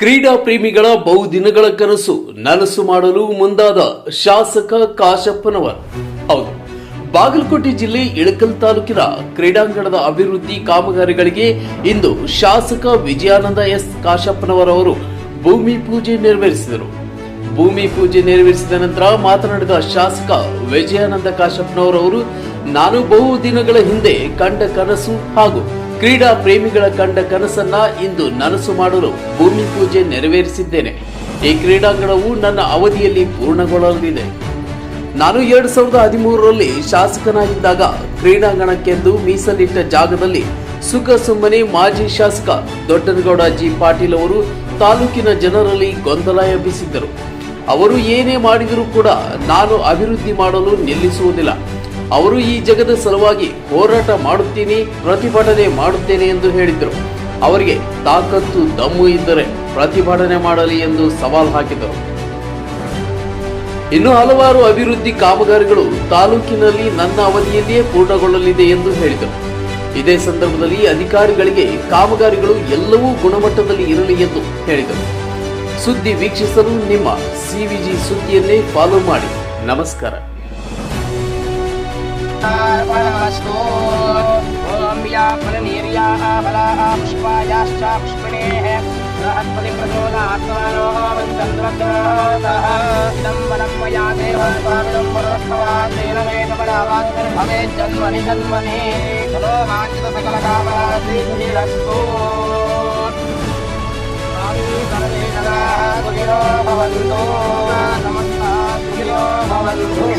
ಕ್ರೀಡಾ ಪ್ರೇಮಿಗಳ ಬಹುದಿನಗಳ ಕನಸು ನನಸು ಮಾಡಲು ಮುಂದಾದ ಶಾಸಕ ಕಾಶಪ್ಪನವರ್. ಹೌದು, ಬಾಗಲಕೋಟೆ ಜಿಲ್ಲೆ ಇಳಕಲ್ ತಾಲೂಕಿನ ಕ್ರೀಡಾಂಗಣದ ಅಭಿವೃದ್ಧಿ ಕಾಮಗಾರಿಗಳಿಗೆ ಇಂದು ಶಾಸಕ ವಿಜಯಾನಂದ ಎಸ್ ಕಾಶಪ್ಪನವರ್ ಅವರು ಭೂಮಿ ಪೂಜೆ ನೆರವೇರಿಸಿದರು. ಭೂಮಿ ಪೂಜೆ ನೆರವೇರಿಸಿದ ನಂತರ ಮಾತನಾಡಿದ ಶಾಸಕ ವಿಜಯಾನಂದ ಕಾಶಪ್ಪನವರವರು, ನಾನು ಬಹು ದಿನಗಳ ಹಿಂದೆ ಕಂಡ ಕನಸು ಹಾಗೂ ಕ್ರೀಡಾ ಪ್ರೇಮಿಗಳ ಕಂಡ ಕನಸನ್ನ ಇಂದು ನನಸು ಮಾಡಲು ಭೂಮಿ ಪೂಜೆ ನೆರವೇರಿಸಿದ್ದೇನೆ. ಈ ಕ್ರೀಡಾಂಗಣವು ನನ್ನ ಅವಧಿಯಲ್ಲಿ ಪೂರ್ಣಗೊಳ್ಳಲಿದೆ. ನಾನು ಎರಡು ಸಾವಿರದ ಹದಿಮೂರರಲ್ಲಿ ಶಾಸಕನಾಗಿದ್ದಾಗ ಕ್ರೀಡಾಂಗಣಕ್ಕೆಂದು ಮೀಸಲಿಟ್ಟ ಜಾಗದಲ್ಲಿ ಸುಖ ಸುಮ್ಮನೆ ಮಾಜಿ ಶಾಸಕ ದೊಡ್ಡನಗೌಡ ಜಿ ಪಾಟೀಲ್ ಅವರು ತಾಲೂಕಿನ ಜನರಲ್ಲಿ ಗೊಂದಲ ಎಬ್ಬಿಸಿದ್ದರು. ಅವರು ಏನೇ ಮಾಡಿದರೂ ಕೂಡ ನಾನು ಅಭಿವೃದ್ಧಿ ಮಾಡಲು ನಿಲ್ಲಿಸುವುದಿಲ್ಲ. ಅವರು ಈ ಜಗದ ಸಲುವಾಗಿ ಹೋರಾಟ ಮಾಡುತ್ತೀನಿ, ಪ್ರತಿಭಟನೆ ಮಾಡುತ್ತೇನೆ ಎಂದು ಹೇಳಿದರು ಅವರಿಗೆ ತಾಕತ್ತು, ದಮ್ಮು ಇದ್ದರೆ ಪ್ರತಿಭಟನೆ ಮಾಡಲಿ ಎಂದು ಸವಾಲ್ ಹಾಕಿದರು. ಇನ್ನು ಹಲವಾರು ಅಭಿವೃದ್ಧಿ ಕಾಮಗಾರಿಗಳು ತಾಲೂಕಿನಲ್ಲಿ ನನ್ನ ಅವಧಿಯಲ್ಲಿಯೇ ಪೂರ್ಣಗೊಳ್ಳಲಿದೆ ಎಂದು ಹೇಳಿದರು. ಇದೇ ಸಂದರ್ಭದಲ್ಲಿ ಅಧಿಕಾರಿಗಳಿಗೆ ಕಾಮಗಾರಿಗಳು ಎಲ್ಲವೂ ಗುಣಮಟ್ಟದಲ್ಲಿ ಇರಲಿ ಎಂದು ಹೇಳಿದರು. ಸುದ್ದಿ ವೀಕ್ಷಿಸಲು ನಿಮ್ಮ ಸಿವಿಜಿ ಸುದ್ದಿಯನ್ನೇ ಫಾಲೋ ಮಾಡಿ. ನಮಸ್ಕಾರ. अर्पणमस्तु ॐ या फलनीर्याः फलाः पुष्पायाश्च पुष्पिणेः बृहस्पति प्रचोदात्मानो मन्त्रन्द्रग्रहतः इदं वनं मया देव स्वामिनं पुरस्भवान् तेन मे कमलावान् जन्मनि जन्मनि खलो माञ्चितसकलकामना सिद्धिरस्तु स्वामी सर्वे सदा सुखिनो भवन्तु नमस्कार सुखिनो भवन्तु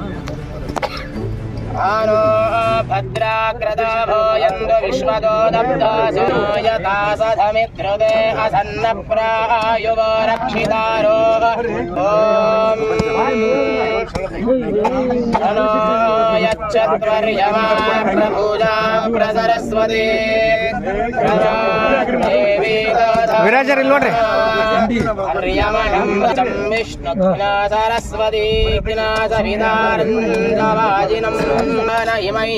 भानो भद्रा क्रदा भयंदो विश्वदो दम्भासो भद्राकृतभोयन्तु विश्वदोदब्धासनायता सधमित्रुदे असन्नप्रायुवो रक्षितारो ॐ धनो यच्छत्वर्यमा प्रभुजा प्रसरस्वती देवी ವಿರಾಜರ್ ಇಲ್ಲಿ ನೋಡ್ರಿ ಹರ್ಯಮಣಂ ವಚಂ ವಿಷ್ಣುಘ್ನ ಸರಸ್ವತಿ ಜ್ಞಾತ ವಿದಾರಂದವಾಜಿನಂ ಮನ ಇಮೈ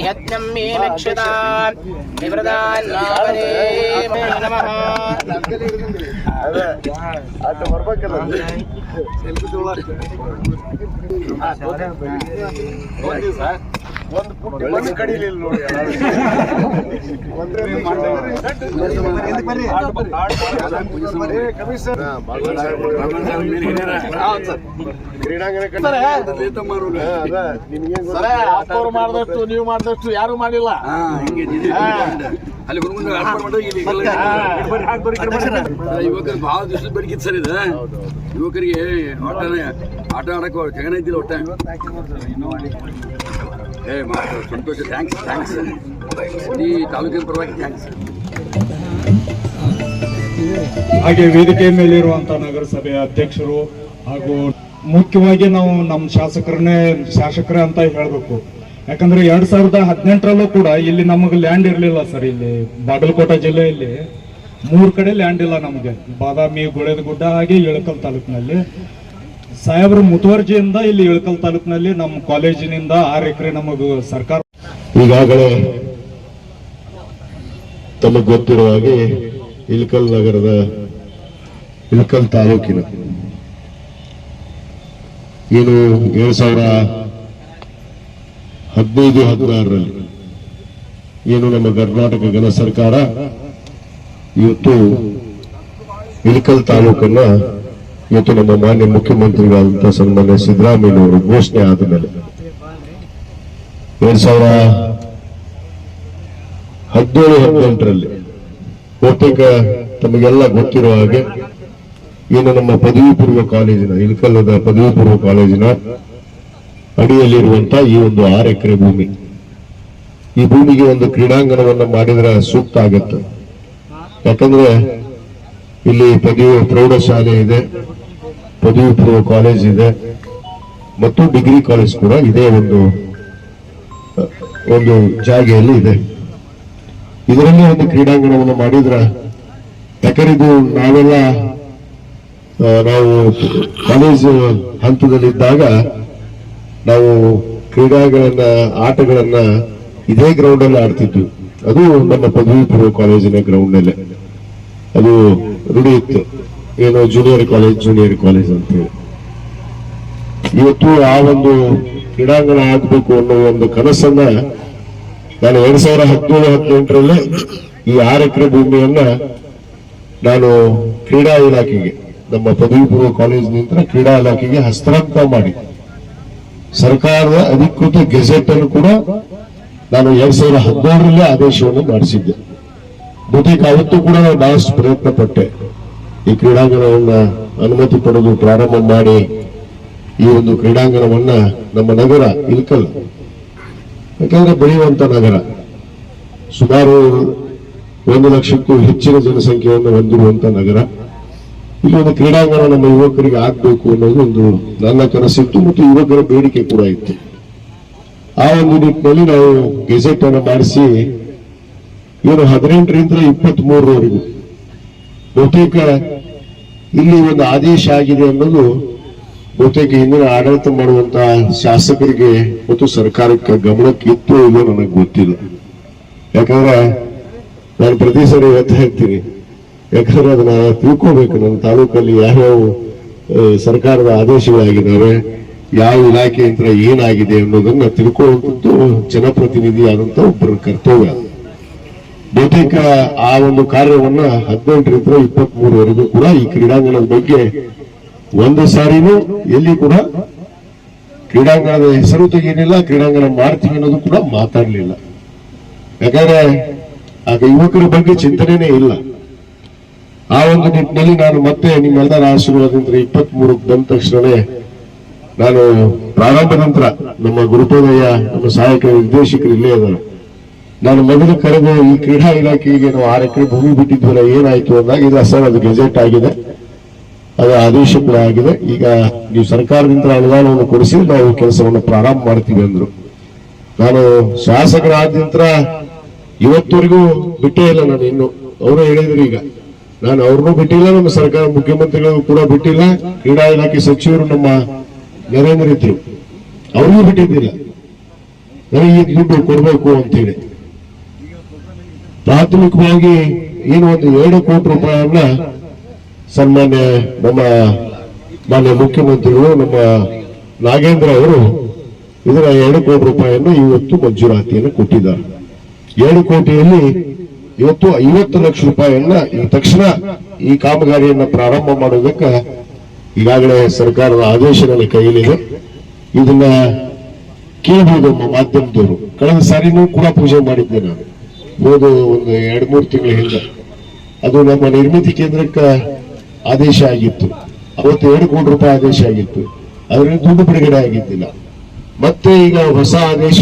ಮಾಡಿದಷ್ಟು ನೀವು ಮಾಡಿದಷ್ಟು ಯಾರು ಮಾಡಿಲ್ಲ ಅಲ್ಲಿ ಯುವಕರು ಬಹಳ ದಿವಸ ಬೇಡಿಕೆ ಸರ್ ಇದು ಯುವಕರಿಗೆ ಆಟ ಆಟ ಆಡಕ್ಕೆ ಜಗನ ಇದ್ದಿಲ್ಲ ಒಟ್ಟ. ಏ ಸಂತೋಷ. ಥ್ಯಾಂಕ್ಸ್ ಥ್ಯಾಂಕ್ಸ್ ತಾಲೂಕಿನ ಪರವಾಗಿ ಥ್ಯಾಂಕ್ಸ್ ಹಾಗೆ ವೇದಿಕೆ ಮೇಲಿರುವಂತ ನಗರಸಭೆಯ ಅಧ್ಯಕ್ಷರು ಹಾಗೂ ಮುಖ್ಯವಾಗಿ ನಾವು ನಮ್ಮ ಶಾಸಕರನ್ನೇ ಶಾಸಕರೇ ಅಂತ ಹೇಳಬೇಕು. ಯಾಕಂದ್ರೆ ಎರಡ್ ಸಾವಿರದ ಹದಿನೆಂಟರಲ್ಲೂ ಕೂಡ ಇಲ್ಲಿ ನಮಗೆ ಲ್ಯಾಂಡ್ ಇರಲಿಲ್ಲ ಸರ್, ಇಲ್ಲಿ ಬಾಗಲಕೋಟೆ ಜಿಲ್ಲೆಯಲ್ಲಿ. ಮೂರ್ ಕಡೆ ಲ್ಯಾಂಡ್ ಇಲ್ಲ ನಮಗೆ. ಬಾದಾಮಿ ಗುಳೇದ ಗುಡ್ಡ ಹಾಗೆ ಇಳಕಲ್ ತಾಲೂಕಿನಲ್ಲಿ. ಸಾಹೇಬ್ರ ಮುತುವರ್ಜಿಯಿಂದ ಇಲ್ಲಿ ಇಳಕಲ್ ತಾಲೂಕಿನಲ್ಲಿ ನಮ್ಮ ಕಾಲೇಜಿನಿಂದ ಆರು ಎಕರೆ ನಮಗ ಸರ್ಕಾರ ಈಗಾಗಲೇ ತಮಗೆ ಗೊತ್ತಿರುವ ಹಾಗೆ ಇಳಕಲ್ ನಗರದ ಇಳಕಲ್ ತಾಲೂಕಿನ ಏನು ಏಳು ಸಾವಿರ ಹದಿನೈದು, ಹದಿನಾರರಲ್ಲಿ ಏನು ನಮ್ಮ ಕರ್ನಾಟಕ ಘನ ಸರ್ಕಾರ ಇವತ್ತು ಇಳಕಲ್ ತಾಲೂಕನ್ನ ಇವತ್ತು ನಮ್ಮ ಮಾನ್ಯ ಮುಖ್ಯಮಂತ್ರಿಗಳಾದಂತಹ ಸನ್ಮಾನ್ಯ ಸಿದ್ದರಾಮಯ್ಯನವರು ಘೋಷಣೆ ಆದ ಮೇಲೆ ಎರಡ್ ಸಾವಿರ ಹದಿನೇಳು, ಹದಿನೆಂಟರಲ್ಲಿ ಬಹುತೇಕ ತಮಗೆಲ್ಲ ಗೊತ್ತಿರುವ ಹಾಗೆ ಏನು ನಮ್ಮ ಪದವಿ ಪೂರ್ವ ಕಾಲೇಜಿನ, ಇಲ್ಕಲ್ಲದ ಪದವಿ ಪೂರ್ವ ಕಾಲೇಜಿನ ಅಡಿಯಲ್ಲಿರುವಂತಹ ಈ ಒಂದು ಆರು ಎಕರೆ ಭೂಮಿ. ಈ ಭೂಮಿಗೆ ಒಂದು ಕ್ರೀಡಾಂಗಣವನ್ನು ಮಾಡಿದ್ರೆ ಸೂಕ್ತ ಆಗತ್ತೆ. ಯಾಕಂದ್ರೆ ಇಲ್ಲಿ ಪದವಿ ಪ್ರೌಢಶಾಲೆ ಇದೆ. ಪದವಿ ಪೂರ್ವ ಕಾಲೇಜ್ ಇದೆ. ಮತ್ತು ಡಿಗ್ರಿ ಕಾಲೇಜ್ ಕೂಡ ಇದೇ ಒಂದು ಒಂದು ಜಾಗೆಯಲ್ಲಿ ಇದೆ. ಇದರಲ್ಲಿ ಒಂದು ಕ್ರೀಡಾಂಗಣವನ್ನು ಮಾಡಿದ್ರ ಯಾಕಂದ್ರೆ ಇದು ನಾವೆಲ್ಲ ನಾವು ಕಾಲೇಜ್ ಹಂತದಲ್ಲಿದ್ದಾಗ ನಾವು ಕ್ರೀಡಾಗಳನ್ನ ಆಟಗಳನ್ನ ಇದೇ ಗ್ರೌಂಡ್ ಅಲ್ಲಿ ಆಡ್ತಿದ್ವಿ. ಅದು ನಮ್ಮ ಪದವಿ ಪೂರ್ವ ಕಾಲೇಜಿನ ಗ್ರೌಂಡ್ ನಲ್ಲೇ ಅದು ರೂಢಿ ಏನು ಜೂನಿಯರ್ ಕಾಲೇಜ್ ಜೂನಿಯರ್ ಕಾಲೇಜ್ ಅಂತ ಹೇಳಿ. ಇವತ್ತು ಆ ಒಂದು ಕ್ರೀಡಾಂಗಣ ಆಗ್ಬೇಕು ಅನ್ನೋ ಒಂದು ಕನಸನ್ನ ನಾನು ಎರಡ್ ಸಾವಿರ ಹದಿನೇಳು, ಹದಿನೆಂಟರಲ್ಲಿ ಈ ಆರು ಎಕರೆ ಭೂಮಿಯನ್ನ ನಾನು ಕ್ರೀಡಾ ಇಲಾಖೆಗೆ, ನಮ್ಮ ಪದವಿ ಪೂರ್ವ ಕಾಲೇಜಿನಿಂದ ಕ್ರೀಡಾ ಇಲಾಖೆಗೆ ಹಸ್ತಾಂತರ ಮಾಡಿ. ಸರ್ಕಾರದ ಅಧಿಕೃತ ಗೆಜೆಟ್ ಅನ್ನು ಕೂಡ ನಾನು ಎರಡ್ ಸಾವಿರ ಹದಿನೇಳರಲ್ಲೇ ಆದೇಶವನ್ನು ಮಾಡಿಸಿದ್ದೆ. ಬಹುತೇಕ ಅವತ್ತು ಕೂಡ ನಾನು ಬಹಳಷ್ಟು ಪ್ರಯತ್ನ ಪಟ್ಟೆ ಈ ಕ್ರೀಡಾಂಗಣವನ್ನು ಅನುಮತಿ ಪಡೆದು ಪ್ರಾರಂಭ ಮಾಡಿ ಈ ಒಂದು ಕ್ರೀಡಾಂಗಣವನ್ನ ನಮ್ಮ ನಗರ ಇಲ್ಕಲ್ ಯಾಕಂದ್ರೆ ಬೆಳೆಯುವಂತ ನಗರ. ಸುಮಾರು ಒಂದು ಲಕ್ಷಕ್ಕೂ ಹೆಚ್ಚಿನ ಜನಸಂಖ್ಯೆಯನ್ನು ಹೊಂದಿರುವಂತ ನಗರ. ಇಲ್ಲಿ ಒಂದು ಕ್ರೀಡಾಂಗಣ ನಮ್ಮ ಯುವಕರಿಗೆ ಆಗ್ಬೇಕು ಅನ್ನೋದು ಒಂದು ನನ್ನ ಕನಸಿತ್ತು ಮತ್ತು ಯುವಕರ ಬೇಡಿಕೆ ಕೂಡ ಇತ್ತು. ಆ ಒಂದು ನಿಟ್ಟಿನಲ್ಲಿ ನಾವು ಗೆಜೆಟ್ ಅನ್ನು ಮಾಡಿಸಿ ಇವರು ಹದಿನೆಂಟರಿಂದ ಇಪ್ಪತ್ತ್ ಮೂರರವರೆಗೂ ಬಹುತೇಕ ಇಲ್ಲಿ ಒಂದು ಆದೇಶ ಆಗಿದೆ ಅನ್ನೋದು ಬಹುತೇಕ ಹಿಂದಿನ ಆಡಳಿತ ಮಾಡುವಂತಹ ಶಾಸಕರಿಗೆ ಮತ್ತು ಸರ್ಕಾರಕ್ಕೆ ಗಮನಕ್ಕೆ ಇತ್ತು ಇಲ್ಲೋ ನನಗೆ ಗೊತ್ತಿಲ್ಲ. ಯಾಕಂದ್ರೆ ನಾನು ಪ್ರತಿ ಸರಿ ಹೇಳ್ತಾ ಇರ್ತೀನಿ. ಯಾಕಂದ್ರೆ ಅದನ್ನ ತಿಳ್ಕೋಬೇಕು. ನನ್ನ ತಾಲೂಕಲ್ಲಿ ಯಾವ್ಯಾವ ಸರ್ಕಾರದ ಆದೇಶಗಳಾಗಿದ್ದಾವೆ, ಯಾವ ಇಲಾಖೆಯಿಂದ ಏನಾಗಿದೆ ಅನ್ನೋದನ್ನ ತಿಳ್ಕೊಳ್ಳುವಂಥದ್ದು ಜನಪ್ರತಿನಿಧಿ ಆದಂತ ಒಬ್ಬರ ಕರ್ತವ್ಯ. ಬಹುತೇಕ ಆ ಒಂದು ಕಾರ್ಯವನ್ನ ಹದಿನೆಂಟರಿಂದ ಇಪ್ಪತ್ತ್ ಮೂರವರೆಗೂ ಕೂಡ ಈ ಕ್ರೀಡಾಂಗಣದ ಬಗ್ಗೆ ಒಂದು ಸಾರಿನೂ ಎಲ್ಲಿ ಕೂಡ ಕ್ರೀಡಾಂಗಣದ ಹೆಸರು ತೆಗೀನಿಲ್ಲ ಕ್ರೀಡಾಂಗಣ ಮಾಡ್ತೀವಿ ಅನ್ನೋದು ಕೂಡ ಮಾತಾಡಲಿಲ್ಲ. ಯಾಕಂದ್ರೆ ಆಗ ಯುವಕರ ಬಗ್ಗೆ ಚಿಂತನೆನೇ ಇಲ್ಲ. ಆ ಒಂದು ನಿಟ್ಟಿನಲ್ಲಿ ನಾನು ಮತ್ತೆ ನಿಮ್ಮೆಲ್ಲರ ಆಶೀರ್ವಾದದಿಂದ ಇಪ್ಪತ್ತ್ ಮೂರಕ್ಕೆ ಬಂದ ತಕ್ಷಣವೇ ನಾನು ಪ್ರಾರಂಭ ನಂತರ ನಮ್ಮ ಗುರುತೋದಯ, ನಮ್ಮ ಸಹಾಯಕ ನಿರ್ದೇಶಕರು ಇಲ್ಲೇ ಇದ್ದಾರೆ. ನಾನು ಮೊದಲು ಕರೆದು ಈ ಕ್ರೀಡಾ ಇಲಾಖೆಗೆ ನಾವು ಆರು ಎಕರೆ ಭೂಮಿ ಬಿಟ್ಟಿದ್ವಲ್ಲ, ಏನಾಯ್ತು ಅಂದಾಗ ಇಲ್ಲ ಸರ್ ಅದು ಗೆಜೆಟ್ ಆಗಿದೆ. ಅದು ಆದೇಶ ಕೂಡ ಆಗಿದೆ. ಈಗ ನೀವು ಸರ್ಕಾರದಿಂದ ಅನುದಾನವನ್ನು ಕೊಡಿಸಿ ನಾವು ಕೆಲಸವನ್ನು ಪ್ರಾರಂಭ ಮಾಡ್ತೀವಿ ಅಂದ್ರು. ನಾನು ಶಾಸಕರಾದ ನಂತರ ಇವತ್ತವರೆಗೂ ಬಿಟ್ಟೇ ಇಲ್ಲ ನಾನು ಇನ್ನು. ಅವರು ಹೇಳಿದ್ರು ಈಗ. ನಾನು ಅವ್ರನ್ನೂ ಬಿಟ್ಟಿಲ್ಲ, ನಮ್ಮ ಸರ್ಕಾರ ಮುಖ್ಯಮಂತ್ರಿಗಳು ಕೂಡ ಬಿಟ್ಟಿಲ್ಲ. ಕ್ರೀಡಾ ಇಲಾಖೆ ಸಚಿವರು ನಮ್ಮ ನರೇಂದ್ರ ಇದ್ರು. ಅವ್ರಿಗೂ ಬಿಟ್ಟಿದ್ದಿಲ್ಲ. ನನಗೆ ಈ ದುಡ್ಡು ಕೊಡಬೇಕು ಅಂತೇಳಿ. ಪ್ರಾಥಮಿಕವಾಗಿ ಏನು ಒಂದು ಎರಡು ಕೋಟಿ ರೂಪಾಯಿಯನ್ನ ಸನ್ಮಾನ್ಯ ನಮ್ಮ ಮಾನ್ಯ ಮುಖ್ಯಮಂತ್ರಿಗಳು, ನಮ್ಮ ನಾಗೇಂದ್ರ ಅವರು ಇದರ ಎರಡು ಕೋಟಿ ರೂಪಾಯಿಯನ್ನು ಇವತ್ತು ಮಂಜೂರಾತಿಯನ್ನು ಕೊಟ್ಟಿದ್ದಾರೆ. ಎರಡು ಕೋಟಿಯಲ್ಲಿ ಇವತ್ತು ಐವತ್ತು ಲಕ್ಷ ರೂಪಾಯಿಯನ್ನ ಈ ತಕ್ಷಣ ಈ ಕಾಮಗಾರಿಯನ್ನು ಪ್ರಾರಂಭ ಮಾಡೋದಕ್ಕೆ ಈಗಾಗಲೇ ಸರ್ಕಾರದ ಆದೇಶ ನನ್ನ ಕೈಯಲ್ಲಿದೆ ಇದನ್ನ ಕೇಳಬಹುದು ನಮ್ಮ ಮಾಧ್ಯಮದವರು. ಕಳೆದ ಸಾರಿನೂ ಕೂಡ ಪೂಜೆ ಮಾಡಿದ್ದೆ ನಾನು. ಹೋದ ಒಂದು ಎರಡು ಮೂರು ತಿಂಗಳ ಹಿಂದೆ ಅದು ನಮ್ಮ ನಿರ್ಮಿತಿ ಕೇಂದ್ರಕ್ಕೆ ಆದೇಶ ಆಗಿತ್ತು. ಅವತ್ತು ಎರಡು ಕೋಟಿ ರೂಪಾಯಿ ಆದೇಶ ಆಗಿತ್ತು. ಅದರಿಂದ ದುಡ್ಡು ಬಿಡುಗಡೆ ಆಗಿದ್ದಿಲ್ಲ. ಮತ್ತೆ ಈಗ ಹೊಸ ಆದೇಶ,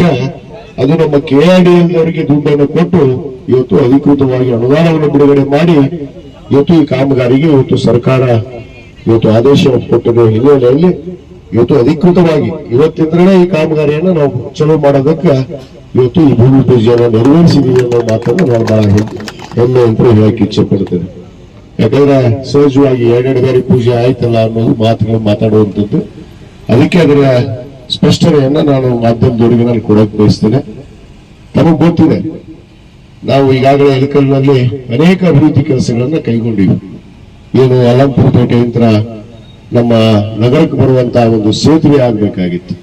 ಅದು ನಮ್ಮ ಕೆ ಆರ್ ಡಿ ಅವರಿಗೆ ದುಡ್ಡನ್ನು ಕೊಟ್ಟು ಇವತ್ತು ಅಧಿಕೃತವಾಗಿ ಅನುದಾನವನ್ನು ಬಿಡುಗಡೆ ಮಾಡಿ ಇವತ್ತು ಈ ಕಾಮಗಾರಿಗೆ ಇವತ್ತು ಸರ್ಕಾರ ಇವತ್ತು ಆದೇಶ ಕೊಟ್ಟಿರುವ ಹಿನ್ನೆಲೆಯಲ್ಲಿ. ಇವತ್ತು ಅಧಿಕೃತವಾಗಿ ಇವತ್ತಿಂದಲೇ ಈ ಕಾಮಗಾರಿಯನ್ನು ನಾವು ಚಲೋ ಮಾಡೋದಕ್ಕೆ ಇವತ್ತು ಈ ಭೂಮಿ ಪೂಜೆಯನ್ನು ನೆರವೇರಿಸಿದೀವಿ ಅನ್ನೋ ಮಾತನ್ನು ನಾನು ಬಹಳ ಹೆಮ್ಮೆ- ಅಂತ ಹೇಳಕ್ಕೆ ಇಚ್ಛೆ ಪಡ್ತೇನೆ ಯಾಕಂದ್ರೆ ಸಹಜವಾಗಿ ಎರಡೆರಡು ಬಾರಿ ಪೂಜೆ ಆಯ್ತಲ್ಲ ಅನ್ನೋದು ಮಾತುಗಳು ಮಾತಾಡುವಂಥದ್ದು. ಅದಕ್ಕೆ ಅದರ ಸ್ಪಷ್ಟನೆಯನ್ನ ನಾನು ಮಾಧ್ಯಮದವರಿಗೆ ನಾನು ಕೊಡಕ್ ಬಯಸ್ತೇನೆ. ತಮಗೆ ಗೊತ್ತಿದೆ, ನಾವು ಈಗಾಗಲೇ ಎಲಿಕಲ್ನಲ್ಲಿ ಅನೇಕ ಅಭಿವೃದ್ಧಿ ಕೆಲಸಗಳನ್ನ ಕೈಗೊಂಡಿವಿ. ಏನು ಅಲಂಪುರ ಪೇಟೆಯಿಂದ ನಮ್ಮ ನಗರಕ್ಕೆ ಬರುವಂತಹ ಒಂದು ಸೇತುವೆ ಆಗಬೇಕಾಗಿತ್ತು.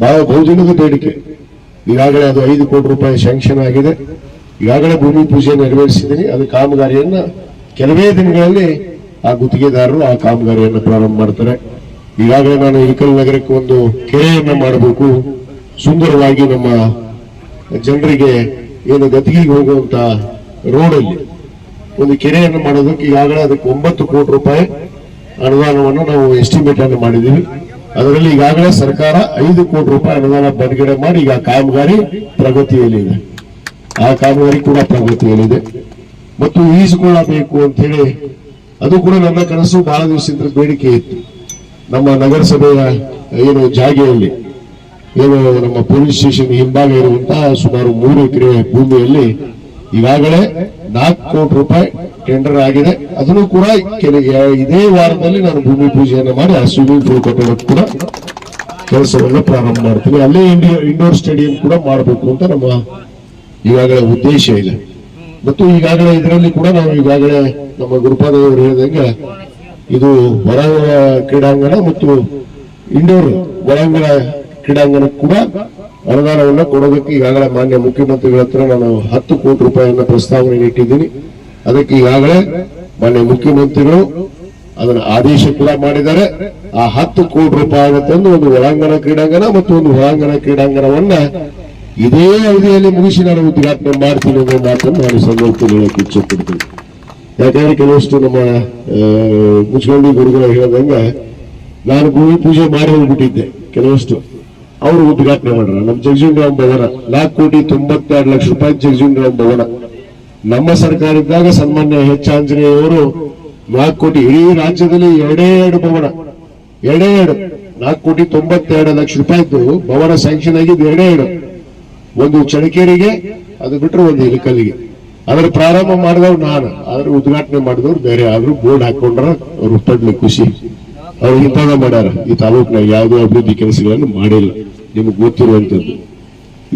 ಬಹಳ ಬಹುದಿನದ ಬೇಡಿಕೆ. ಈಗಾಗಲೇ ಅದು ಐದು ಕೋಟಿ ರೂಪಾಯಿ ಸ್ಯಾಂಕ್ಷನ್ ಆಗಿದೆ. ಈಗಾಗಲೇ ಭೂಮಿ ಪೂಜೆ ನೆರವೇರಿಸಿದ್ದೀನಿ. ಅದು ಕಾಮಗಾರಿಯನ್ನು ಕೆಲವೇ ದಿನಗಳಲ್ಲಿ ಆ ಗುತ್ತಿಗೆದಾರರು ಆ ಕಾಮಗಾರಿಯನ್ನು ಪ್ರಾರಂಭ ಮಾಡ್ತಾರೆ. ಈಗಾಗಲೇ ನಾನು ಇಳಕಲ್ ನಗರಕ್ಕೆ ಒಂದು ಕೆರೆಯನ್ನು ಮಾಡಬೇಕು. ಸುಂದರವಾಗಿ ನಮ್ಮ ಜನರಿಗೆ ಏನು ಗತಿಗೆ ಹೋಗುವಂತ ರೋಡಲ್ಲಿ ಒಂದು ಕೆರೆಯನ್ನು ಮಾಡೋದಕ್ಕೆ ಈಗಾಗಲೇ ಅದಕ್ಕೆ ಒಂಬತ್ತು ಕೋಟಿ ರೂಪಾಯಿ ಅನುದಾನವನ್ನು ನಾವು ಎಸ್ಟಿಮೇಟ್ ಅನ್ನು ಮಾಡಿದ್ದೀವಿ. ಅದರಲ್ಲಿ ಈಗಾಗಲೇ ಸರ್ಕಾರ ಐದು ಕೋಟಿ ರೂಪಾಯಿ ಅನುದಾನ ಬಿಡುಗಡೆ ಮಾಡಿ ಈಗ ಕಾಮಗಾರಿ ಪ್ರಗತಿಯಲ್ಲಿದೆ ಆ ಕಾಮಗಾರಿ ಕೂಡ ಪ್ರಗತಿಯಲ್ಲಿದೆ. ಮತ್ತು ಈಜಿಕೊಳ್ಳಬೇಕು ಅಂತ ಹೇಳಿ ಅದು ಕೂಡ ನನ್ನ ಕನಸು. ಬಹಳ ದಿವಸದಿಂದ ಬೇಡಿಕೆ ಇತ್ತು. ನಮ್ಮ ನಗರಸಭೆಯ ಏನು ಜಾಗೆಯಲ್ಲಿ ಏನು ನಮ್ಮ ಪೊಲೀಸ್ ಸ್ಟೇಷನ್ ಹಿಂಭಾಗ ಇರುವಂತಹ ಸುಮಾರು ಮೂರು ಎಕರೆ ಭೂಮಿಯಲ್ಲಿ ಈಗಾಗಲೇ ನಾಲ್ಕು ಕೋಟಿ ರೂಪಾಯಿ ಟೆಂಡರ್ ಆಗಿದೆ. ಅದನ್ನು ಕೂಡ ಕೆಲ ಇದೇ ವಾರದಲ್ಲಿ ನಾನು ಭೂಮಿ ಪೂಜೆಯನ್ನು ಮಾಡಿ ಆ ಸ್ವಿಮ್ಮಿಂಗ್ ಪೂಲ್ ಕಟ್ಟಡಕ್ಕೆ ಕೂಡ ಕೆಲಸವನ್ನು ಪ್ರಾರಂಭ ಮಾಡ್ತೀನಿ. ಅಲ್ಲೇ ಇಂಡಿಯಾ ಇಂಡೋರ್ ಸ್ಟೇಡಿಯಂ ಕೂಡ ಮಾಡಬೇಕು ಅಂತ ನಮ್ಮ ಈಗಾಗಲೇ ಉದ್ದೇಶ ಇದೆ. ಮತ್ತು ಈಗಾಗಲೇ ಇದರಲ್ಲಿ ಕೂಡ ನಾವು ಈಗಾಗಲೇ ನಮ್ಮ ಗುರುಪಾದವರು ಹೇಳಿದಂಗೆ ಇದು ಹೊರ ಕ್ರೀಡಾಂಗಣ ಮತ್ತು ಇಂಡೋರ್ ಒಳಾಂಗಣ ಕ್ರೀಡಾಂಗಣ ಕೂಡ ಅನುದಾನವನ್ನ ಕೊಡೋದಕ್ಕೆ ಈಗಾಗಲೇ ಮಾನ್ಯ ಮುಖ್ಯಮಂತ್ರಿಗಳ ಹತ್ರ ನಾನು ಹತ್ತು ಕೋಟಿ ರೂಪಾಯಿಯನ್ನು ಪ್ರಸ್ತಾವನೆ ಇಟ್ಟಿದ್ದೀನಿ ಅದಕ್ಕೆ ಈಗಾಗಲೇ ಮಾನ್ಯ ಮುಖ್ಯಮಂತ್ರಿಗಳು ಅದನ್ನು ಆದೇಶ ಕೂಡ ಮಾಡಿದ್ದಾರೆ. ಆ ಹತ್ತು ಕೋಟಿ ರೂಪಾಯಿ ತಂದು ಒಂದು ಒಳಾಂಗಣ ಕ್ರೀಡಾಂಗಣ ಮತ್ತು ಒಂದು ಹೊರಾಂಗಣ ಕ್ರೀಡಾಂಗಣವನ್ನ ಇದೇ ಅವಧಿಯಲ್ಲಿ ಮುಗಿಸಿ ನಾನು ಉದ್ಘಾಟನೆ ಮಾಡ್ತೀನಿ ಅನ್ನೋ ಮಾತನ್ನು ನಾನು ಸಂದರ್ಭದಲ್ಲಿ ಹೇಳಕ್ಕೆ ಇಚ್ಛೆ ಪಡ್ತೀನಿ ಯಾಕಂದ್ರೆ ಕೆಲವಷ್ಟು ನಮ್ಮ ಮುಚ್ಕೊಂಡಿ ಗುರುಗಳು ಹೇಳ್ದಂಗೆ ನಾನು ಭೂಮಿ ಪೂಜೆ ಮಾಡಿ ಹೋಗ್ಬಿಟ್ಟಿದ್ದೆ ಕೆಲವಷ್ಟು. ಅವರು ಉದ್ಘಾಟನೆ ಮಾಡ್ರ ನಮ್ಮ ಜಗಜೀವನ್ ರಾಮ್ ಭವನ, ನಾಲ್ಕು ಕೋಟಿ ತೊಂಬತ್ತೆರಡು ಲಕ್ಷ ರೂಪಾಯಿ ಜಗಜೀವನ್ ರಾಮ್ ಭವನ. ನಮ್ಮ ಸರ್ಕಾರ ಇದ್ದಾಗ ಸನ್ಮಾನ್ಯ ಎಚ್. ಆಂಜನೇಯವರು ನಾಲ್ಕು ಕೋಟಿ, ಇಡೀ ರಾಜ್ಯದಲ್ಲಿ ಎರಡೇ ಎರಡು ಭವನ. ಎರಡೇ ಎರಡು. ನಾಲ್ಕು ಕೋಟಿ ತೊಂಬತ್ತೆರಡು ಲಕ್ಷ ರೂಪಾಯಿದ್ದು ಭವನ ಸ್ಯಾಂಕ್ಷನ್ ಆಗಿದ್ದು ಎರಡೇ ಎರಡು. ಒಂದು ಚಳಕೇರಿಗೆ ಅದು ಬಿಟ್ಟರೆ ಒಂದು ಇಲಕಲ್ಲಿಗೆ. ಅದ್ರ ಪ್ರಾರಂಭ ಮಾಡಿದವ್ರು ನಾನು. ಆದ್ರೆ ಉದ್ಘಾಟನೆ ಮಾಡಿದವ್ರು ಬೇರೆ ಆದ್ರೂ ಬೋರ್ಡ್ ಹಾಕೊಂಡ್ರ ಅವ್ರು ಪಡ್ಲಿ ಖುಷಿ. ಅವ್ರು ಇಂಥದ ಮಾಡ್ಯಾರ. ಈ ತಾಲೂಕಿನ ಯಾವುದೇ ಅಭಿವೃದ್ಧಿ ಕೆಲಸಗಳನ್ನು ಮಾಡಿಲ್ಲ. ನಿಮ್ಗೆ ಗೊತ್ತಿರುವಂಥದ್ದು.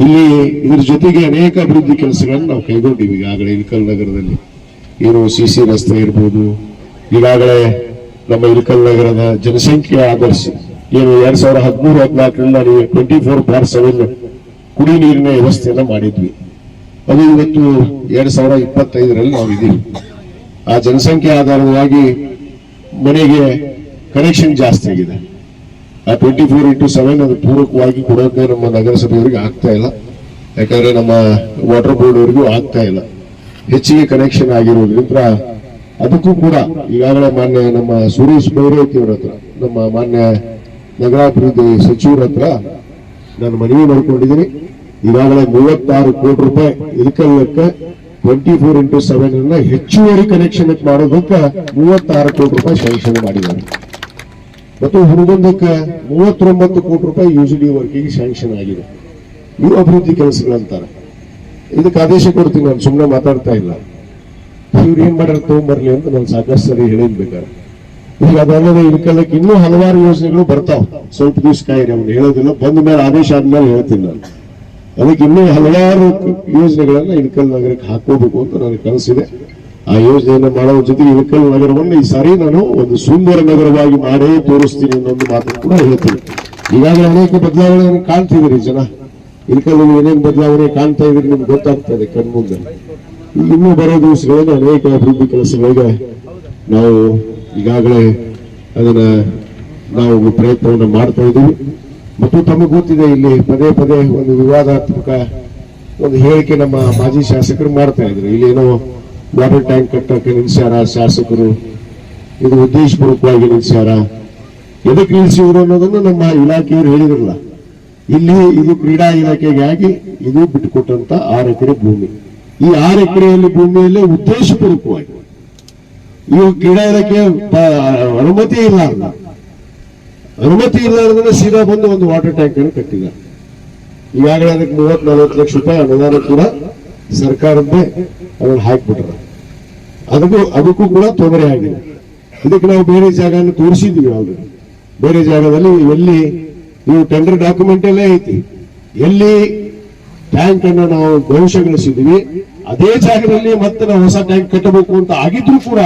ಇಲ್ಲಿ ಇದ್ರ ಜೊತೆಗೆ ಅನೇಕ ಅಭಿವೃದ್ಧಿ ಕೆಲಸಗಳನ್ನು ನಾವು ಕೈಗೊಂಡಿವಿ ಈಗಾಗಲೇ ಇಳಕಲ್ ನಗರದಲ್ಲಿ. ಏನು ಸಿ ಸಿ ರಸ್ತೆ ಇರ್ಬೋದು, ಈಗಾಗಲೇ ನಮ್ಮ ಇಳಕಲ್ ನಗರದ ಜನಸಂಖ್ಯೆ ಆಧರಿಸಿ ಏನು ಎರಡ್ ಸಾವಿರದ ಹದಿಮೂರು ಹದಿನಾಲ್ಕರಿಂದ ನೀವು ಟ್ವೆಂಟಿ ಫೋರ್ ಬಾರ್ ಸೆವೆನ್ ಕುಡಿ ನೀರಿನ ವ್ಯವಸ್ಥೆಯನ್ನು ಮಾಡಿದ್ವಿ. ಅದು ಇವತ್ತು ಎರಡ್ ಸಾವಿರದ ಇಪ್ಪತ್ತೈದರಲ್ಲಿ ನಾವು ಇದ್ದೀವಿ. ಆ ಜನಸಂಖ್ಯೆ ಆಧಾರವಾಗಿ ಮನೆಗೆ ಕನೆಕ್ಷನ್ ಜಾಸ್ತಿ ಆಗಿದೆ. ಆ ಟ್ವೆಂಟಿ ಫೋರ್ ಇಂಟು ಸೆವೆನ್ ಅದು ಪೂರಕವಾಗಿ ಕೊಡೋಕೆ ನಮ್ಮ ನಗರಸಭೆಯವರಿಗೆ ಆಗ್ತಾ ಇಲ್ಲ. ಯಾಕಂದ್ರೆ ನಮ್ಮ ವಾಟರ್ ಬೋರ್ಡ್ ಅವರಿಗೂ ಆಗ್ತಾ ಇಲ್ಲ. ಹೆಚ್ಚಿಗೆ ಕನೆಕ್ಷನ್ ಆಗಿರೋದ್ರಿಂದ ಅದಕ್ಕೂ ಕೂಡ ಈಗಾಗಲೇ ಮಾನ್ಯ ನಮ್ಮ ಸುರೇಶ್ ಬೈರೇತಿ ಅವ್ರ ಹತ್ರ, ನಮ್ಮ ಮಾನ್ಯ ನಗರಾಭಿವೃದ್ಧಿ ಸಚಿವರ ಹತ್ರ ನಾನು ಮನವಿ ಮಾಡ್ಕೊಂಡಿದ್ದೀನಿ. ಈಗಾಗಲೇ ಮೂವತ್ತಾರು ಕೋಟಿ ರೂಪಾಯಿ ಇದಕ್ಕೆ ಟ್ವೆಂಟಿ ಫೋರ್ ಇಂಟು ಸೆವೆನ್ ಅನ್ನ ಹೆಚ್ಚುವರಿ ಕನೆಕ್ಷನ್ ಮಾಡೋದಕ್ಕೆ ಮೂವತ್ತಾರು ಕೋಟಿ ರೂಪಾಯಿ ಸ್ಯಾಂಕ್ಷನ್ ಮಾಡಿದ್ದಾರೆ. ಮತ್ತು ಹುಡುಗಂದಕ್ಕೆ ಮೂವತ್ತೊಂಬತ್ತು ಕೋಟಿ ರೂಪಾಯಿ ಯು ಡಿ ವರ್ಕಿಗೆ ಸ್ಯಾಂಕ್ಷನ್ ಆಗಿದೆ. ಇವು ಅಭಿವೃದ್ಧಿ ಕೆಲಸಗಳಂತಾರೆ. ಇದಕ್ಕೆ ಆದೇಶ ಕೊಡ್ತೀನಿ, ನಾನು ಸುಮ್ಮನೆ ಮಾತಾಡ್ತಾ ಇಲ್ಲ. ಇವ್ರು ಏನ್ ಮಾಡ್ಯಾರ ತಗೊಂಡ್ಬರ್ಲಿ ಅಂತ ನಾನು ಸಾಕಷ್ಟು ಸರಿ ಹೇಳಿದ್ ಬೇಕಾದ್ರೆ ಈಗ ಅದಲ್ಲದೆ ಇದಕ್ಕೆಲ್ಲಕ್ಕೆ ಇನ್ನೂ ಹಲವಾರು ಯೋಜನೆಗಳು ಬರ್ತಾವ. ಸ್ವಲ್ಪ ದಿವಸ ಕಾಯಿರಿ, ಅವ್ನು ಹೇಳೋದಿಲ್ಲ. ಬಂದ ಮೇಲೆ ಆದೇಶ ಆದ್ಮೇಲೆ ಹೇಳ್ತೀನಿ ನಾನು. ಅದಕ್ಕೆ ಇನ್ನೂ ಹಲವಾರು ಯೋಜನೆಗಳನ್ನ ಇಳಕಲ್ ನಗರಕ್ಕೆ ಹಾಕೋಬೇಕು ಅಂತ ನನಗೆ ಕನಸಿದೆ. ಆ ಯೋಜನೆಯನ್ನು ಮಾಡೋ ಜೊತೆಗೆ ಇಳಕಲ್ ನಗರವನ್ನು ಈ ಸಾರಿ ನಾನು ಒಂದು ಸುಂದರ ನಗರವಾಗಿ ಮಾಡೇ ತೋರಿಸ್ತೀನಿ ಅನ್ನೊಂದು ಮಾತು ಕೂಡ ಹೇಳ್ತೀನಿ. ಈಗಾಗಲೇ ಅನೇಕ ಬದಲಾವಣೆಯನ್ನು ಕಾಣ್ತಿದ್ದೀರಿ ಜನ. ಇಳಕಲ್ಲಲ್ಲಿ ಏನೇನು ಬದಲಾವಣೆ ಕಾಣ್ತಾ ಇದ್ರಿ ನಿಮ್ಗೆ ಗೊತ್ತಾಗ್ತದೆ ಕಣ್ಮುಂದೆ. ಇನ್ನೂ ಬರೋ ದಿವಸಗಳಲ್ಲಿ ಅನೇಕ ಅಭಿವೃದ್ಧಿ ಕೆಲಸಗಳಿಗೆ ನಾವು ಈಗಾಗಲೇ ಅದನ್ನ ನಾವು ಪ್ರಯತ್ನವನ್ನು ಮಾಡ್ತಾ ಇದ್ದೀವಿ. ಮತ್ತು ತಮಗೆ ಗೊತ್ತಿದೆ ಇಲ್ಲಿ ಪದೇ ಪದೇ ಒಂದು ವಿವಾದಾತ್ಮಕ ಒಂದು ಹೇಳಿಕೆ ನಮ್ಮ ಮಾಜಿ ಶಾಸಕರು ಮಾಡ್ತಾ ಇದ್ರು. ಇಲ್ಲಿ ಏನೋ ವಾಟರ್ ಟ್ಯಾಂಕ್ ಕಟ್ಟಕ್ಕೆ ನಿಲ್ಸ್ಯಾರ ಶಾಸಕರು. ಇದು ಉದ್ದೇಶಪೂರ್ವಕವಾಗಿ ನಿಲ್ಸ್ಯಾರ. ಎದಕ್ಕೆ ನಿಲ್ಸಿದ್ರು ಅನ್ನೋದನ್ನು ನಮ್ಮ ಇಲಾಖೆಯವರು ಹೇಳಿದ್ರಲ್ಲ. ಇಲ್ಲಿ ಇದು ಕ್ರೀಡಾ ಇಲಾಖೆಗೆ ಆಗಿ ಇದು ಬಿಟ್ಟುಕೊಟ್ಟಂತ ಆರು ಎಕರೆ ಭೂಮಿ. ಈ ಆರು ಎಕರೆಯಲ್ಲಿ ಭೂಮಿಯಲ್ಲೇ ಉದ್ದೇಶಪೂರ್ವಕವಾಗಿ. ಇವು ಕ್ರೀಡಾ ಇಲಾಖೆ ಅನುಮತಿ ಇಲ್ಲ ಅನುಮತಿ ಇಲ್ಲಾರ್ದನ್ನ ಸೀದಾ ಬಂದು ಒಂದು ವಾಟರ್ ಟ್ಯಾಂಕ್ ಅನ್ನು ಕಟ್ಟಿದ್ದಾರೆ. ಈಗಾಗಲೇ ಅದಕ್ಕೆ ಮೂವತ್ ನಲವತ್ತು ಲಕ್ಷ ರೂಪಾಯಿ ಅನುದಾನ ಕೂಡ ಸರ್ಕಾರದ್ದೇ. ಅದನ್ನು ಹಾಕ್ಬಿಟ್ರ. ಅದಕ್ಕೂ ಅದಕ್ಕೂ ಕೂಡ ತೊಂದರೆ ಆಗಿದೆ. ಇದಕ್ಕೆ ನಾವು ಬೇರೆ ಜಾಗನ ತೋರಿಸಿದ್ವಿ ಆಲ್ರೆಡಿ ಬೇರೆ ಜಾಗದಲ್ಲಿ ಎಲ್ಲಿ ನೀವು ಟೆಂಡರ್ ಡಾಕ್ಯುಮೆಂಟ್ ಎಲ್ಲ ಐತಿ. ಎಲ್ಲಿ ಟ್ಯಾಂಕ್ ಅನ್ನು ನಾವು ಭವಿಷ್ಯಗೊಳಿಸಿದ್ವಿ ಅದೇ ಜಾಗದಲ್ಲಿ ಮತ್ತೆ ನಾವು ಹೊಸ ಟ್ಯಾಂಕ್ ಕಟ್ಟಬೇಕು ಅಂತ ಆಗಿದ್ರು ಕೂಡ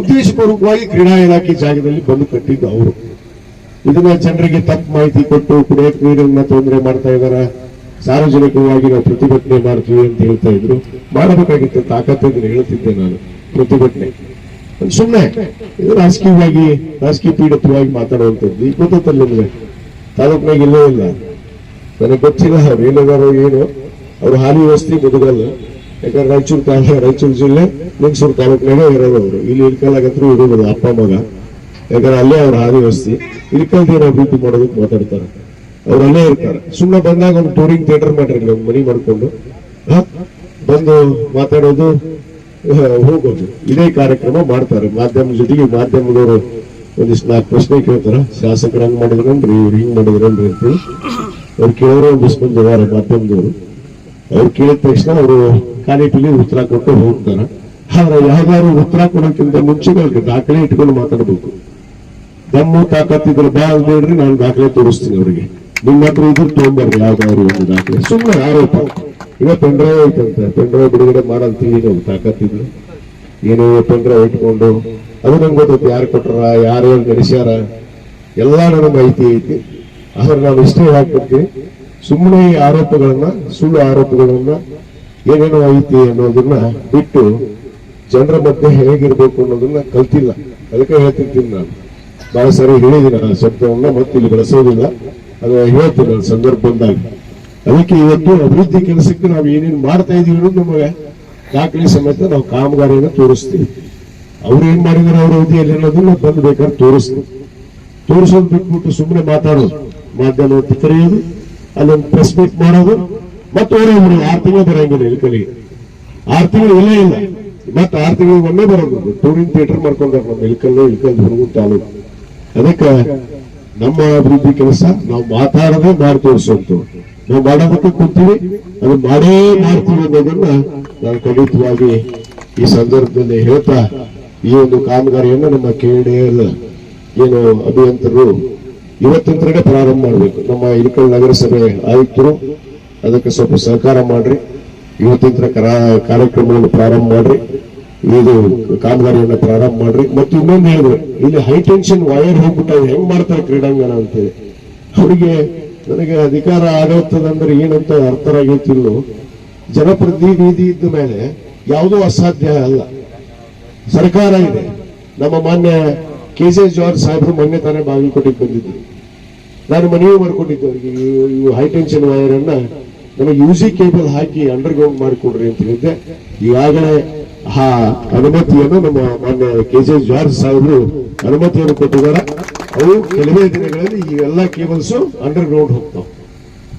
ಉದ್ದೇಶಪೂರ್ವಕವಾಗಿ ಕ್ರೀಡಾ ಇಲಾಖೆ ಜಾಗದಲ್ಲಿ ಬಂದು ಕಟ್ಟಿದ್ದು ಅವರು. ಇದನ್ನ ಜನರಿಗೆ ತಪ್ಪು ಮಾಹಿತಿ ಕೊಟ್ಟು ಕುಡಿಯಕ್ಕೆ ನೀರನ್ನ ತೊಂದರೆ ಮಾಡ್ತಾ ಇದಾರ ಸಾರ್ವಜನಿಕವಾಗಿ ನಾವು ಪ್ರತಿಭಟನೆ ಮಾಡ್ತೀವಿ ಅಂತ ಹೇಳ್ತಾ ಇದ್ರು. ಮಾಡಬೇಕಾಗಿತ್ತು ತಾಕತ್ತಿದ್ರೆ ಹೇಳ್ತಿದ್ದೆ ನಾನು, ಪ್ರತಿಭಟನೆ. ಸುಮ್ಮನೆ ಇದು ರಾಜಕೀಯವಾಗಿ, ರಾಜಕೀಯ ಪೀಡಿತವಾಗಿ ಮಾತಾಡುವಂಥದ್ದು. ಈಗ ಗೊತ್ತಲ್ಲ ನಿಮಗೆ ತಾಲೂಕಿನಾಗ ಇಲ್ಲೇ ಇಲ್ಲ. ನನಗೆ ಗೊತ್ತಿಲ್ಲ ಅವ್ರು ಏನಿದಾರೋ ಏನು. ಅವ್ರು ಹಾಲಿ ವ್ಯವಸ್ಥೆ ಮುದುಗಲ್ಲ. ಯಾಕಂದ್ರೆ ರಾಯಚೂರು ತಾಲೂಕು ರಾಯಚೂರು ಜಿಲ್ಲೆ ಲಿಂಗಸೂರು ತಾಲೂಕಿನಾಗ ಇರೋದು ಅವರು. ಇಲ್ಲಿ ಇಳ್ಕಲಾಗತ್ರೂ ಇರೋದಿಲ್ಲ ಅಪ್ಪ, ಮಗ. ಯಾಕಂದ್ರೆ ಅಲ್ಲೇ ಅವ್ರ ವ್ಯವಸ್ಥೆ. ಇಳಕಲ್ ಏನೋ ಅಭಿವೃದ್ಧಿ ಮಾಡೋದಕ್ಕೆ ಮಾತಾಡ್ತಾರೆ. ಅವ್ರು ಅಲ್ಲೇ ಇರ್ತಾರೆ. ಸುಮ್ಮನೆ ಬಂದಾಗ ಒಂದು ಟೂರಿಂಗ್ ಥಿಯೇಟರ್ ಮಾಡ್ರಿ ಒಂದು ಮನಿ ಮಾಡ್ಕೊಂಡು? ಬಂದು ಮಾತಾಡೋದು ಹೋಗೋದು. ಇದೇ ಕಾರ್ಯಕ್ರಮ ಮಾಡ್ತಾರೆ. ಮಾಧ್ಯಮ ಜೊತೆಗೆ ಮಾಧ್ಯಮದವರು ಒಂದಿಷ್ಟು ನಾಲ್ಕು ಪ್ರಶ್ನೆ ಕೇಳ್ತಾರೆ. ಶಾಸಕರು ಹಂಗೆ ಮಾಡಿದ್ರನ್ರಿ? ಇವ್ರು ಹಿಂಗೆ ಮಾಡಿದ್ರನ್ರಿ ಅಂತೇಳಿ. ಅವ್ರು ಕೇಳೋರು ಒಂದಿಷ್ಟು ಮಂದಿ ಮಾಧ್ಯಮದವರು. ಅವ್ರು ಕೇಳಿದ ತಕ್ಷಣ ಅವರು ಖಾಲಿ ಉತ್ತರ ಕೊಟ್ಟು ಹೋಗ್ತಾರೆ. ಆದ್ರೆ ಯಾವ್ದಾದ್ರು ಉತ್ತರ ಕೊಡೋಕ್ಕಿಂತ ಮುಂಚೆ ಅವ್ರಿಗೆ ದಾಖಲೆ ಇಟ್ಕೊಂಡು ಮಾತಾಡ್ಬೇಕು. ದಮ್ಮು ತಾಕತ್ತಿದ್ರೆ ಬಾ ಅಂದ್ರಿ ನಾನು ದಾಖಲೆ ತೋರಿಸ್ತೀನಿ ಅವರಿಗೆ. ನಿಮ್ಮ ಹತ್ರ ಇದ್ರು ತೊಗೊಂಬರ್ರಿ ಯಾವ್ದಾದ್ರು ಒಂದು ದಾಖಲೆ ಸುಮ್ಮನೆ ಆರೋಪ. ಈಗ ಪೆಂಡ್ರೈವ್ ಐತಂತೆ ಪೆಂಡ್ರೈವ್ ಬಿಡುಗಡೆ ಮಾಡಂತೀವಿ ನಾವು ತಾಕತ್ತಿದ್ರು ಏನೇ ಪೆಂಡ್ರೈವ್ ಇಟ್ಕೊಂಡು? ಅದು ನಂಗೆ ಗೊತ್ತೈತಿ, ಯಾರು ಕೊಟ್ಟಾರ ಯಾರು ನಡೆಸ್ಯಾರ. ಎಲ್ಲ ನನಗೆ ಮಾಹಿತಿ ಐತಿ. ಆದ್ರೆ ನಾವು ಇಷ್ಟೇ ಹಾಕ್ಬಿಡ್ತೀನಿ ಸುಮ್ಮನೆ ಈ ಆರೋಪಗಳನ್ನ, ಸುಳ್ಳು ಆರೋಪಗಳನ್ನ ಏನೇನೋ ಐತಿ ಅನ್ನೋದನ್ನ ಬಿಟ್ಟು ಜನರ ಮಧ್ಯೆ ಹೇಗಿರ್ಬೇಕು ಅನ್ನೋದನ್ನ ಕಲ್ತಿಲ್ಲ. ಅದಕ್ಕೆ ಹೇಳ್ತಿರ್ತೀನಿ ನಾನು. ಬಹಳ ಸರಿ ಹೇಳಿದ್ದೀನಿ ನಾನು ಶಬ್ದವನ್ನ ಮತ್ತೆ ಇಲ್ಲಿ ಬಳಸೋದಿಲ್ಲ. ಅದು ಹೇಳ್ತೀನಿ ನನ್ನ ಸಂದರ್ಭ ಬಂದಾಗ. ಅದಕ್ಕೆ ಇವತ್ತು ಅಭಿವೃದ್ಧಿ ಕೆಲಸಕ್ಕೆ ನಾವು ಏನೇನು ಮಾಡ್ತಾ ಇದೀವಿ ಅನ್ನೋದು ನಮಗೆ ದಾಖಲೆ ಸಮೇತ ನಾವು ಕಾಮಗಾರಿಯನ್ನು ತೋರಿಸ್ತೀವಿ. ಅವ್ರು ಏನ್ ಮಾಡಿದಾರೆ ಅವ್ರ ಅವಧಿಯಲ್ಲಿ ಅನ್ನೋದನ್ನ ಬಂದು ಬೇಕಾದ್ರೆ ತೋರಿಸ್ತೀವಿ. ತೋರಿಸೋದು ಬಿಟ್ಬಿಟ್ಟು ಸುಮ್ಮನೆ ಮಾತಾಡೋದು. ಮಾಧ್ಯಮ ಕರೆಯೋದು, ಅಲ್ಲೊಂದು ಪ್ರೆಸ್ ಮೀಟ್ ಮಾಡೋದು, ಮತ್ತೆ ಅವರೇ ಆರು ತಿಂಗಳು ಬರಂಗಿಲ್ಲ ಇಲ್ಕಲಿಗೆ ಆರು ತಿಂಗಳು ಇಲ್ಲೇ ಇಲ್ಲ. ಮತ್ತೆ ಆರು ತಿಂಗಳಿಗೆ ಒಮ್ಮೆ ಬರೋದು. ಟೂರಿಂಗ್ ಥಿಯೇಟರ್ ಮಾಡ್ಕೊಂಡಾರ ನಮ್ಮ ಇಲ್ಕಲ್ಲು ಇಲ್ಕಲ್ ಹುಡುಗನ್ ತಾಲೂಕು. ಅದಕ್ಕೆ ನಮ್ಮ ಅಭಿವೃದ್ಧಿ ಕೆಲಸ ನಾವು ಮಾತಾಡದೆ ಮಾಡಿ ತೋರಿಸುವಂತ ನಾವು ಮಾಡೋದಕ್ಕೆ ಕೂತೀವಿ ಅದು ಮಾಡೇ ಮಾಡ್ತೀವಿ ಅನ್ನೋದನ್ನ ನಾನು ಖಂಡಿತವಾಗಿ ಈ ಸಂದರ್ಭದಲ್ಲಿ ಹೇಳ್ತಾ ಈ ಒಂದು ಕಾಮಗಾರಿಯನ್ನು ನಮ್ಮ ಕೆಡಿಎಲ್ ಏನು ಅಭಿಯಂತರರು ಇವತ್ತಿನ ಪ್ರಾರಂಭ ಮಾಡಬೇಕು. ನಮ್ಮ ಇಳಕಲ್ ನಗರಸಭೆ ಆಯುಕ್ತರು, ಅದಕ್ಕೆ ಸ್ವಲ್ಪ ಸಹಕಾರ ಮಾಡ್ರಿ. ಇವತ್ತಿನ ಕಾರ್ಯಕ್ರಮವನ್ನು ಪ್ರಾರಂಭ ಮಾಡ್ರಿ. ಇದು ಕಾಮಗಾರಿಯನ್ನ ಪ್ರಾರಂಭ ಮಾಡ್ರಿ. ಮತ್ತೆ ಇನ್ನೊಂದು ಹೇಳಿದ್ರು, ಇಲ್ಲಿ ಹೈ ಟೆನ್ಷನ್ ವೈರ್ ಹೋಗ್ಬಿಟ್ಟಾಗ ಹೆಂಗ್ ಮಾಡ್ತಾರೆ ಕ್ರೀಡಾಂಗಣ ಅಂತೇಳಿ. ಅವರಿಗೆ ನನಗೆ ಅಧಿಕಾರ ಆಗತ್ತದಂದ್ರೆ ಏನಂತ ಅರ್ಥರಾಗೈತಿಲ್ಲೋ ಜನಪ್ರತಿನಿಧಿ ಇದ್ದ ಮೇಲೆ ಯಾವುದೂ ಅಸಾಧ್ಯ ಅಲ್ಲ. ಸರ್ಕಾರ ಇದೆ. ನಮ್ಮ ಮಾನ್ಯ ಕೆ ಸಿ ಜಾರ್ಜ್ ಸಾಹೇಬರು ಮೊನ್ನೆ ತಾನೇ ಬಾಗಲಕೋಟೆಗೆ ಬಂದಿದ್ರು. ನಾನು ಮನವಿ ಮಾಡ್ಕೊಂಡಿದ್ದೆ ಅವರಿಗೆ ಇವು- ಹೈ ಟೆನ್ಷನ್ ವೈರ್ ಅನ್ನ ನಮಗೆ ಯು ಸಿ ಕೇಬಲ್ ಹಾಕಿ ಅಂಡರ್ಗ್ರೌಂಡ್ ಮಾಡಿಕೊಡ್ರಿ ಅಂತ ಹೇಳಿದ್ದೆ. ಈಗಾಗಲೇ ಆ ಅನುಮತಿಯನ್ನು ನಮ್ಮ ಮಾನ್ಯ ಕೆ ಜೆ ಜಾರ್ಜ್ ಸಾಹೇಬರು ಅನುಮತಿಯನ್ನು ಕೊಟ್ಟಿದ್ದಾರೆ. ಅವು ಕೆಲವೇ ದಿನಗಳಲ್ಲಿ ಈ ಕೇಬಲ್ಸು ಅಂಡರ್ ಗ್ರೌಂಡ್ ಹೋಗ್ತಾವ.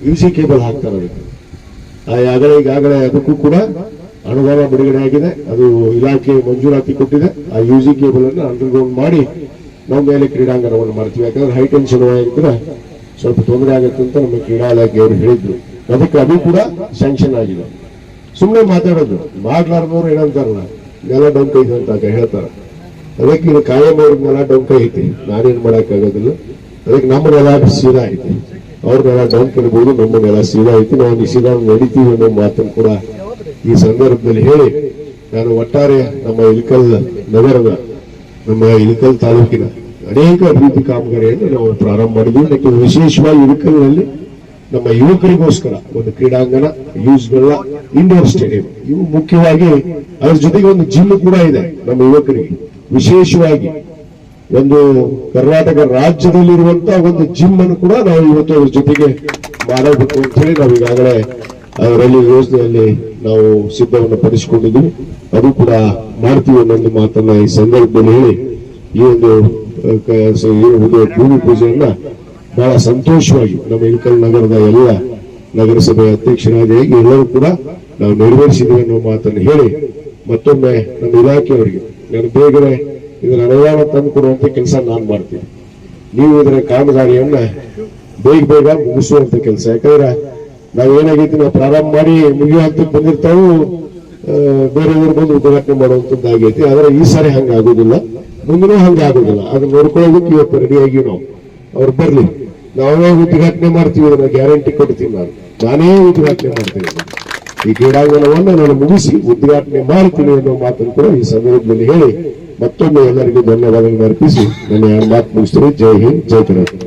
ಯು ಸಿ ಕೇಬಲ್ ಹಾಕ್ತಾರೆ ಅದಕ್ಕೆ. ಆ, ಈಗಾಗಲೇ ಅದಕ್ಕೂ ಕೂಡ ಅನುದಾನ ಬಿಡುಗಡೆ ಆಗಿದೆ. ಅದು ಇಲಾಖೆ ಮಂಜೂರಾತಿ ಕೊಟ್ಟಿದೆ. ಆ ಯು ಜಿ ಕೇಬಲ್ ಅನ್ನು ಅಂಡರ್ಗ್ರೌಂಡ್ ಮಾಡಿ ನಾವು ಮೇಲೆ ಕ್ರೀಡಾಂಗಣವನ್ನು ಮಾಡ್ತೀವಿ. ಯಾಕಂದ್ರೆ ಹೈ ಟೆನ್ಷನ್ ಆಗಿದ್ರೆ ಸ್ವಲ್ಪ ತೊಂದರೆ ಆಗುತ್ತೆ ಅಂತ ನಮ್ಮ ಕ್ರೀಡಾ ಇಲಾಖೆಯವರು ಹೇಳಿದ್ರು. ಅದಕ್ಕೆ ಅದು ಕೂಡ ಸ್ಯಾಂಕ್ಷನ್ ಆಗಿದೆ. ಸುಮ್ಮನೆ ಮಾತಾಡೋದು. ಮಾಡ್ಲಾರ್ದವ್ರು ಏನಂತಾರಲ್ಲ, ನೆಲ ಡೊಂಕ ಇದೆ ಅಂತ ಹೇಳ್ತಾರೆ ಅದಕ್ಕೆ ಇದು ಕಾಯಂ ಅವ್ರಿಗೆ ನೆಲ ಡೊಂಕ ಐತಿ, ನಾನೇನ್ ಮಾಡೋಕ್ಕಾಗೋದಿಲ್ಲ. ಅದಕ್ಕೆ ನಮ್ಮ ನೆಲ ಸೀದಾ ಐತಿ. ಅವ್ರ ನೆಲ ಡೊಂಕ್ ಇರ್ಬೋದು, ನಮ್ಮ ನೆಲ ಸೀದಾ ಐತಿ. ನಾವು ನಿಷೇಧ ನಡಿತೀವಿ ಅನ್ನೋ ಮಾತನ್ನು ಕೂಡ ಈ ಸಂದರ್ಭದಲ್ಲಿ ಹೇಳಿ, ನಾನು ಒಟ್ಟಾರೆ ನಮ್ಮ ಇಲ್ಕಲ್ ನಗರದ, ನಮ್ಮ ಇಳಕಲ್ ತಾಲೂಕಿನ ಅನೇಕ ಅಭಿವೃದ್ಧಿ ಕಾಮಗಾರಿಯನ್ನು ನಾವು ಪ್ರಾರಂಭ ಮಾಡಿದ್ವಿ. ಅದಕ್ಕೆ ವಿಶೇಷವಾಗಿ ಇಳಕಲ್ನಲ್ಲಿ ನಮ್ಮ ಯುವಕರಿಗೋಸ್ಕರ ಒಂದು ಕ್ರೀಡಾಂಗಣ ಯೂಸ್ಗಳ ಇಂಡೋರ್ ಸ್ಟೇಡಿಯಂ ಇವು ಮುಖ್ಯವಾಗಿ ಅದ್ರ ಜೊತೆಗೆ ಒಂದು ಜಿಮ್ ಕೂಡ ಇದೆ ನಮ್ಮ ಯುವಕರಿಗೆ. ವಿಶೇಷವಾಗಿ ಒಂದು ಕರ್ನಾಟಕ ರಾಜ್ಯದಲ್ಲಿರುವಂತ ಒಂದು ಜಿಮ್ ಅನ್ನು ಕೂಡ ನಾವು ಇವತ್ತು ಅದ್ರ ಜೊತೆಗೆ ಮಾಡಬೇಕು ಅಂತ ಹೇಳಿ ನಾವು ಈಗಾಗಲೇ ಅದರಲ್ಲಿ ಯೋಜನೆಯಲ್ಲಿ ನಾವು ಸಿದ್ಧವನ್ನು ಪಡಿಸಿಕೊಂಡಿದ್ವಿ ಅದು ಕೂಡ ಮಾಡ್ತೀವಿ ಅನ್ನೊಂದು ಮಾತನ್ನ ಈ ಸಂದರ್ಭದಲ್ಲಿ ಹೇಳಿ ಈ ಒಂದು ಭೂಮಿ ಪೂಜೆಯನ್ನ ಬಹಳ ಸಂತೋಷವಾಗಿ ನಮ್ಮ ಇಂಕಲ್ ನಗರದ ಎಲ್ಲ ನಗರಸಭೆ ಅಧ್ಯಕ್ಷರಾಗಿ ಎಲ್ಲರೂ ಕೂಡ ನಾವು ನೆರವೇರಿಸಿದ್ದೇವೆ ಅನ್ನೋ ಮಾತನ್ನು ಹೇಳಿ ಮತ್ತೊಮ್ಮೆ ನಮ್ಮ ಇಲಾಖೆಯವರಿಗೆ ನಾನು ಬೇಗನೆ ಇದರ ಅನುದಾನ ತಂದು ಕೊಡುವಂತ ಕೆಲಸ ನಾನು ಮಾಡ್ತೀನಿ. ನೀವು ಇದರ ಕಾಮಗಾರಿಯನ್ನ ಬೇಗ ಬೇಗ ಮುಗಿಸುವಂತ ಕೆಲಸ. ಯಾಕಂದ್ರೆ ನಾವೇನಾಗೈತಿ ನಾವು ಪ್ರಾರಂಭ ಮಾಡಿ ಮುಗಿಯೋ ಹಂತಕ್ಕೆ ಬಂದಿರ್ತಾವು ಬೇರೆಯವರು ಬಂದು ಉದ್ಘಾಟನೆ ಮಾಡುವಂತದ್ದಾಗೈತಿ ಆದ್ರೆ ಈ ಸಾರಿ ಹಂಗೆ ಆಗೋದಿಲ್ಲ ಮುಂದಿನ ಹಂಗೆ ಆಗೋದಿಲ್ಲ ಅದನ್ನ ನೋಡ್ಕೊಳ್ಳೋದಕ್ಕೆ ಇವತ್ತು ರೆಡಿಯಾಗಿ ನಾವು. ಅವ್ರು ಬರ್ಲಿ. ನಾವೇ ಉದ್ಘಾಟನೆ ಮಾಡ್ತೀವಿ, ಅದನ್ನ ಗ್ಯಾರಂಟಿ ಕೊಡ್ತೀನಿ ನಾನು. ನಾನೇ ಉದ್ಘಾಟನೆ ಮಾಡ್ತೇನೆ ಈ ಕ್ರೀಡಾಂಗಣವನ್ನು ನಾನು ಮುಗಿಸಿ ಉದ್ಘಾಟನೆ ಮಾಡ್ತೀನಿ ಅನ್ನೋ ಮಾತನ್ನು ಕೂಡ ಈ ಸಂದರ್ಭದಲ್ಲಿ ಹೇಳಿ ಮತ್ತೊಮ್ಮೆ ಎಲ್ಲರಿಗೂ ಧನ್ಯವಾದಗಳನ್ನು ಅರ್ಪಿಸಿ. ನನ್ನ ಮಾತು ಮುಗಿಸ್ತೀನಿ. ಜೈ ಹಿಂದ್, ಜೈ ಕರ್ನಾಟಕ